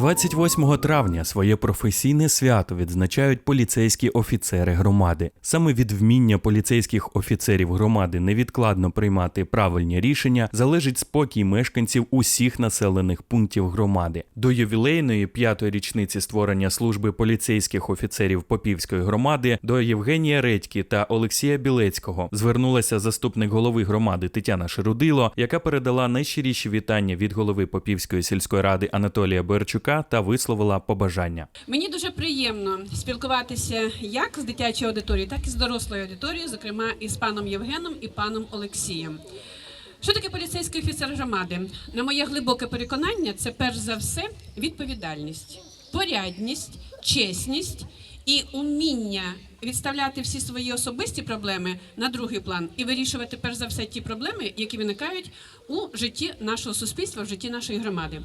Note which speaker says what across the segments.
Speaker 1: 28 травня своє професійне свято відзначають поліцейські офіцери громади. Саме від вміння поліцейських офіцерів громади невідкладно приймати правильні рішення залежить спокій мешканців усіх населених пунктів громади. До ювілейної п'ятої річниці створення служби поліцейських офіцерів Попівської громади до Євгенія Редьки та Олексія Білецького звернулася заступник голови громади Тетяна Шерудило, яка передала найщиріші вітання від голови Попівської сільської ради Анатолія Боярчука та висловила побажання.
Speaker 2: Мені дуже приємно спілкуватися як з дитячою аудиторією, так і з дорослою аудиторією, зокрема і з паном Євгеном і паном Олексієм. Що таке поліцейський офіцер громади? На моє глибоке переконання, це перш за все відповідальність, порядність, чесність і уміння відставляти всі свої особисті проблеми на другий план і вирішувати перш за все ті проблеми, які виникають у житті нашого суспільства, в житті нашої громади.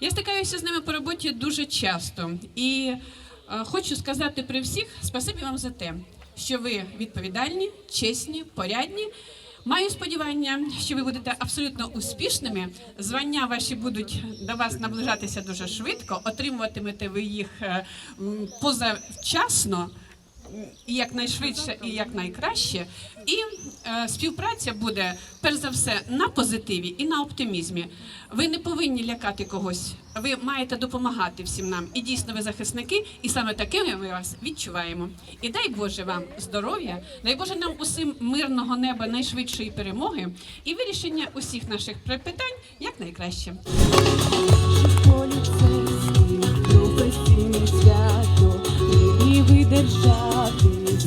Speaker 2: Я стикаюся з ними по роботі дуже часто і е, хочу сказати при всіх спасибі вам за те, що ви відповідальні, чесні, порядні. Маю сподівання, що ви будете абсолютно успішними. Звання ваші будуть до вас наближатися дуже швидко. Отримуватимете ви їх е, позавчасно. І якнайшвидше і якнайкраще. І е, співпраця буде перш за все на позитиві і на оптимізмі. Ви не повинні лякати когось. Ви маєте допомагати всім нам. І дійсно ви захисники, і саме такими ми вас відчуваємо. І дай Боже вам здоров'я, дай Боже нам усім мирного неба, найшвидшої перемоги і вирішення усіх наших питань якнайкраще.
Speaker 3: І видержати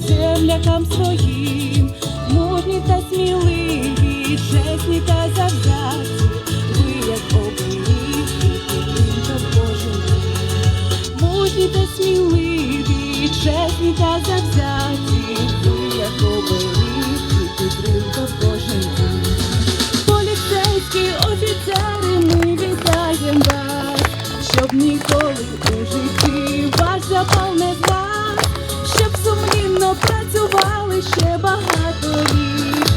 Speaker 3: землякам своїм, мужні та сміливі, чесні та завзяті, ви як оберіг, підтримка Божий. Мужні та сміливі, чесні та завзяті, ви як оберіг, підтримка Божий. Поліцейські офіцери, ми вітаємо вас, щоб ніколи у житті ваш запал не щоб сумлінно працювали ще багато літ,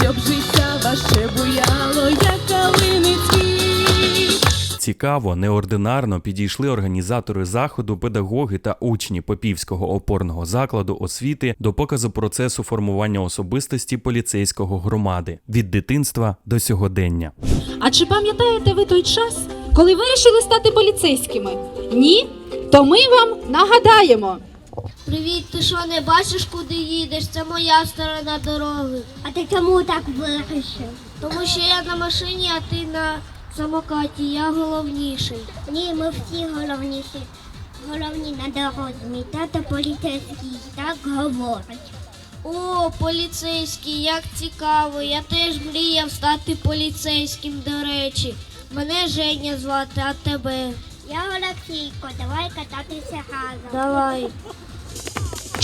Speaker 3: щоб життя ваше буяло, як калини цвіт.
Speaker 1: Цікаво, неординарно підійшли організатори заходу, педагоги та учні Попівського опорного закладу освіти до показу процесу формування особистості поліцейського громади від дитинства до сьогодення.
Speaker 4: А чи пам'ятаєте ви той час, коли вирішили стати поліцейськими? Ні? То ми вам нагадаємо.
Speaker 5: Привіт, ти що не бачиш, куди їдеш? Це моя сторона дороги.
Speaker 6: А ти чому так вирішив?
Speaker 5: Тому що я на машині, а ти на самокаті, я головніший.
Speaker 6: Ні, ми всі головніші. Головні на дорозі. Мій тато поліцейський так говорить.
Speaker 5: О, поліцейський, як цікаво. Я теж мріяв стати поліцейським, до речі. Мене Женя звати, а тебе.
Speaker 6: Я Олексійко, давай кататися разом.
Speaker 5: Давай.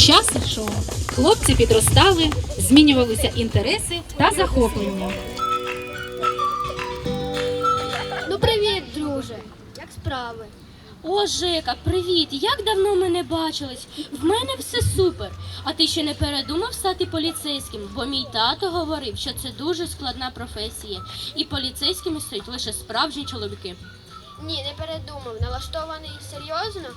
Speaker 4: Час ішов. Хлопці підростали, змінювалися інтереси та захоплення.
Speaker 5: Ну привіт, друже. Як справи?
Speaker 7: О, Жека, привіт! Як давно ми не бачились? В мене все супер. А ти ще не передумав стати поліцейським, бо мій тато говорив, що це дуже складна професія, і поліцейськими стають лише справжні чоловіки.
Speaker 5: Ні, не передумав. Налаштований серйозно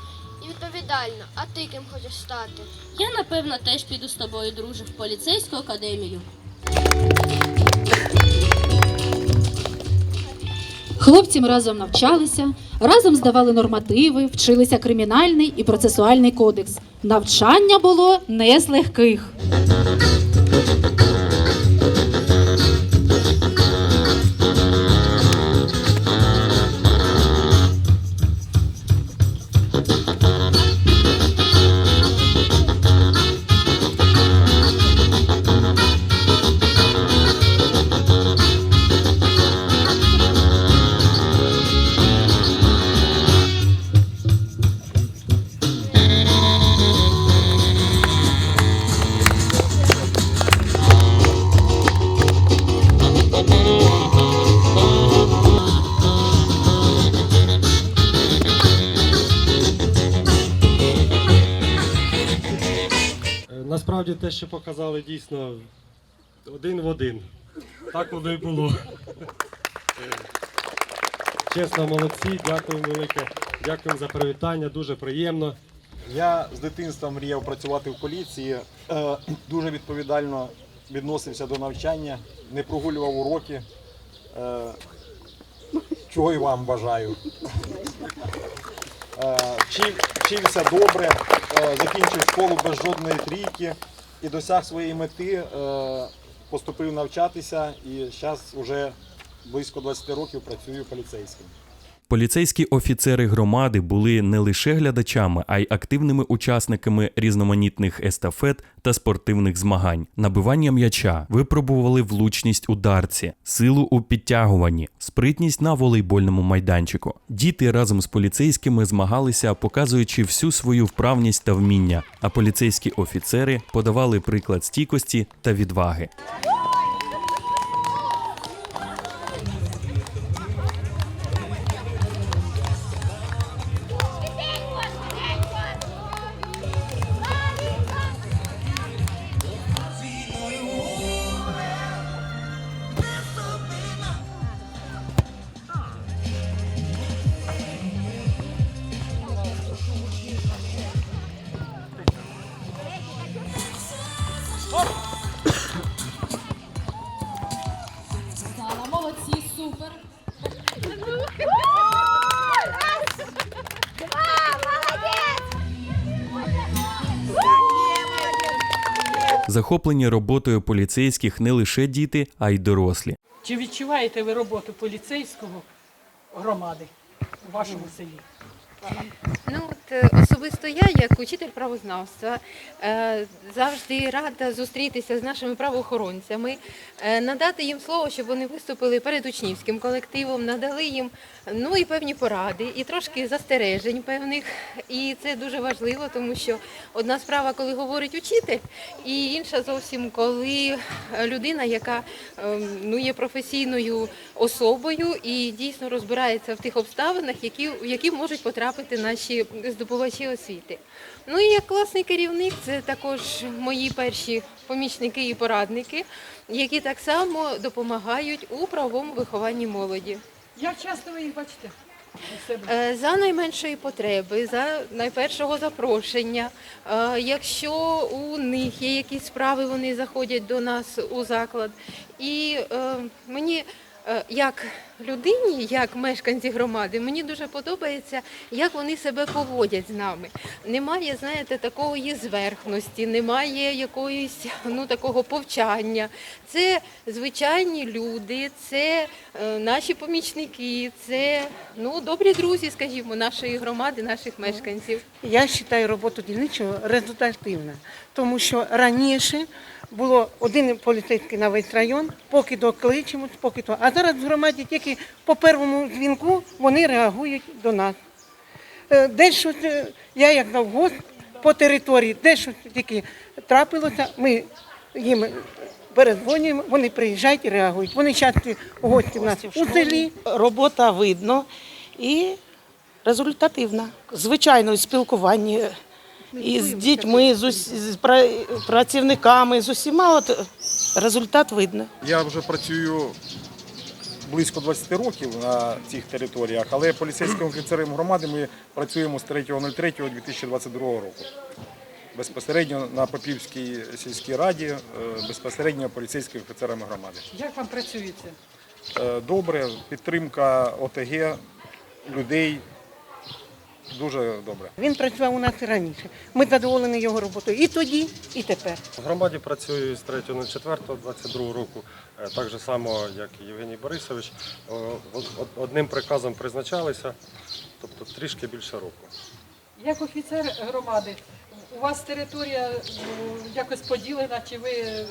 Speaker 5: і відповідально. А ти ким хочеш стати?
Speaker 7: Я напевно теж піду з тобою, друже, в поліцейську академію.
Speaker 4: Хлопці разом навчалися, разом здавали нормативи, вчилися кримінальний і процесуальний кодекс. Навчання було не з легких.
Speaker 8: Насправді те, що показали, дійсно один в один. Так воно і було. Чесно, молодці, дякуємо велике. Дякуємо за привітання, дуже приємно.
Speaker 9: Я з дитинства мріяв працювати в поліції, е, дуже відповідально відносився до навчання, не прогулював уроки. Е, чого і вам бажаю. Е, вчився добре, закінчив школу без жодної трійки і досяг своєї мети, е, поступив навчатися і зараз вже близько 20 років працюю поліцейським.
Speaker 1: Поліцейські офіцери громади були не лише глядачами, а й активними учасниками різноманітних естафет та спортивних змагань, набивання м'яча, випробували влучність у дарці, силу у підтягуванні, спритність на волейбольному майданчику. Діти разом з поліцейськими змагалися, показуючи всю свою вправність та вміння, а поліцейські офіцери подавали приклад стійкості та відваги. Захоплені роботою поліцейських не лише діти, а й дорослі.
Speaker 10: Чи відчуваєте ви роботу поліцейського громади у вашому селі?
Speaker 11: Ну от е, особисто я, як учитель правознавства, е, завжди рада зустрітися з нашими правоохоронцями, е, надати їм слово, щоб вони виступили перед учнівським колективом, надали їм ну і певні поради, і трошки застережень певних. І це дуже важливо, тому що одна справа, коли говорить учитель, і інша зовсім коли людина, яка ем, ну, є професійною особою і дійсно розбирається в тих обставинах, які, в які можуть потрапити наші здобувачі освіти. Ну і як класний керівник, це також мої перші помічники і порадники, які так само допомагають у правовому вихованні молоді.
Speaker 10: Як часто ви їх бачите?
Speaker 11: Е, За найменшої потреби, за найпершого запрошення. Е, Якщо у них є якісь справи, вони заходять до нас у заклад. І е, мені, як людині, як мешканці громади, мені дуже подобається, як вони себе поводять з нами. Немає, знаєте, такої зверхності, немає якоїсь ну такого повчання. Це звичайні люди, це е, наші помічники, це ну добрі друзі, скажімо, нашої громади, наших мешканців.
Speaker 12: Я вважаю роботу дільничого результативною, тому що раніше було один поліцейський на весь район, поки докличемо, поки то. А зараз в громаді тільки по першому дзвінку вони реагують до нас. Е, Десь щось, е, я як завгосп по території, де щось тільки трапилося, ми їм перезвонюємо, вони приїжджають і реагують. Вони часто гості в нас у селі.
Speaker 13: робота видно і результативна. Звичайно, спілкування і з дітьми, з, ус- з працівниками, з усіма от результат видно.
Speaker 9: Я вже працюю близько 20 років на цих територіях, але поліцейським офіцером громади ми працюємо з 3.03.2022 року. Безпосередньо на Попівській сільській раді, е, безпосередньо поліцейськими офіцерами громади.
Speaker 10: Як вам працюється?
Speaker 9: Е, Добре, підтримка ОТГ, людей. Дуже добре.
Speaker 12: Він працював у нас і раніше. Ми задоволені його роботою і тоді, і тепер.
Speaker 8: В громаді працюю з 3.04.22 року, е, так же само, як і Євгеній Борисович. Одним приказом призначалися, тобто трішки більше року.
Speaker 10: Як офіцер громади, у вас територія якось поділена, чи ви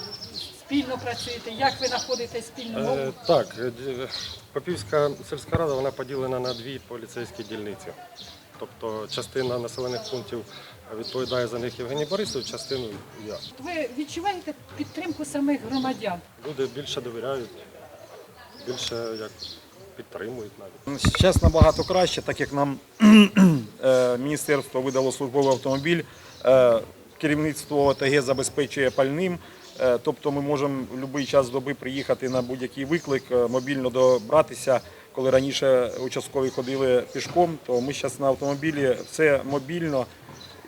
Speaker 10: спільно працюєте? Як ви знаходите спільну
Speaker 8: Е,
Speaker 10: мову?
Speaker 8: Так, е, Попівська сільська рада вона поділена на дві поліцейські дільниці. Тобто частина населених пунктів відповідає за них Євгеній Борисович, частину я.
Speaker 10: Ви відчуваєте підтримку самих громадян?
Speaker 8: Люди більше довіряють, більше як підтримують навіть.
Speaker 9: Зараз набагато краще, так як нам е, міністерство видало службовий автомобіль, е, керівництво ОТГ забезпечує пальним. е, Тобто ми можемо в будь-який час доби приїхати на будь-який виклик, мобільно добратися Коли раніше участкові ходили пішком, то ми зараз на автомобілі все мобільно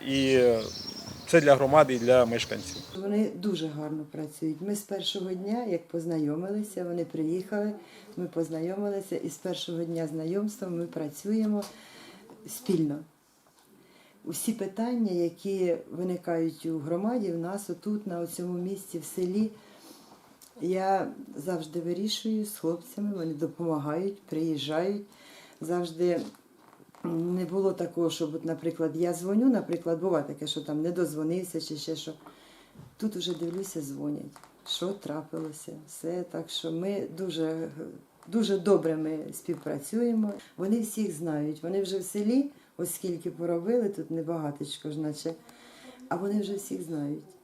Speaker 9: і це для громади і для мешканців.
Speaker 14: Вони дуже гарно працюють. Ми з першого дня, як познайомилися, вони приїхали, ми познайомилися, і з першого дня знайомства ми працюємо спільно. Усі питання, які виникають у громаді, в нас отут, на цьому місці, в селі, я завжди вирішую з хлопцями, вони допомагають, приїжджають. Завжди не було такого, щоб, наприклад, я дзвоню, наприклад, буває таке, що там не дозвонився чи ще що. Тут вже дивлюся, дзвонять. Що трапилося? Все так що ми дуже, дуже добре ми співпрацюємо. Вони всіх знають. Вони вже в селі, оскільки поробили, тут небагаточко ж а вони вже всіх знають.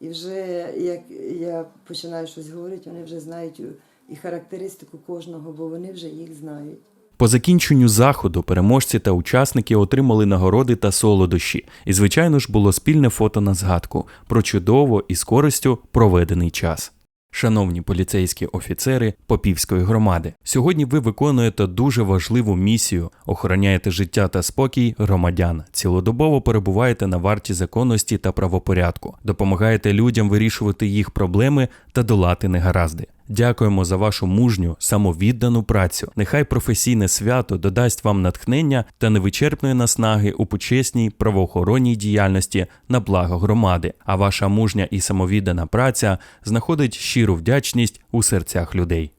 Speaker 14: І вже як я починаю щось говорити, вони вже знають і характеристику кожного, бо вони вже їх знають.
Speaker 1: По закінченню заходу переможці та учасники отримали нагороди та солодощі, і, звичайно ж, було спільне фото на згадку про чудово і з користю проведений час. Шановні поліцейські офіцери Попівської громади, сьогодні ви виконуєте дуже важливу місію, охороняєте життя та спокій громадян, цілодобово перебуваєте на варті законності та правопорядку, допомагаєте людям вирішувати їх проблеми та долати негаразди. Дякуємо за вашу мужню, самовіддану працю. Нехай професійне свято додасть вам натхнення та невичерпної наснаги у почесній правоохоронній діяльності на благо громади. А ваша мужня і самовіддана праця знаходить щиру вдячність у серцях людей.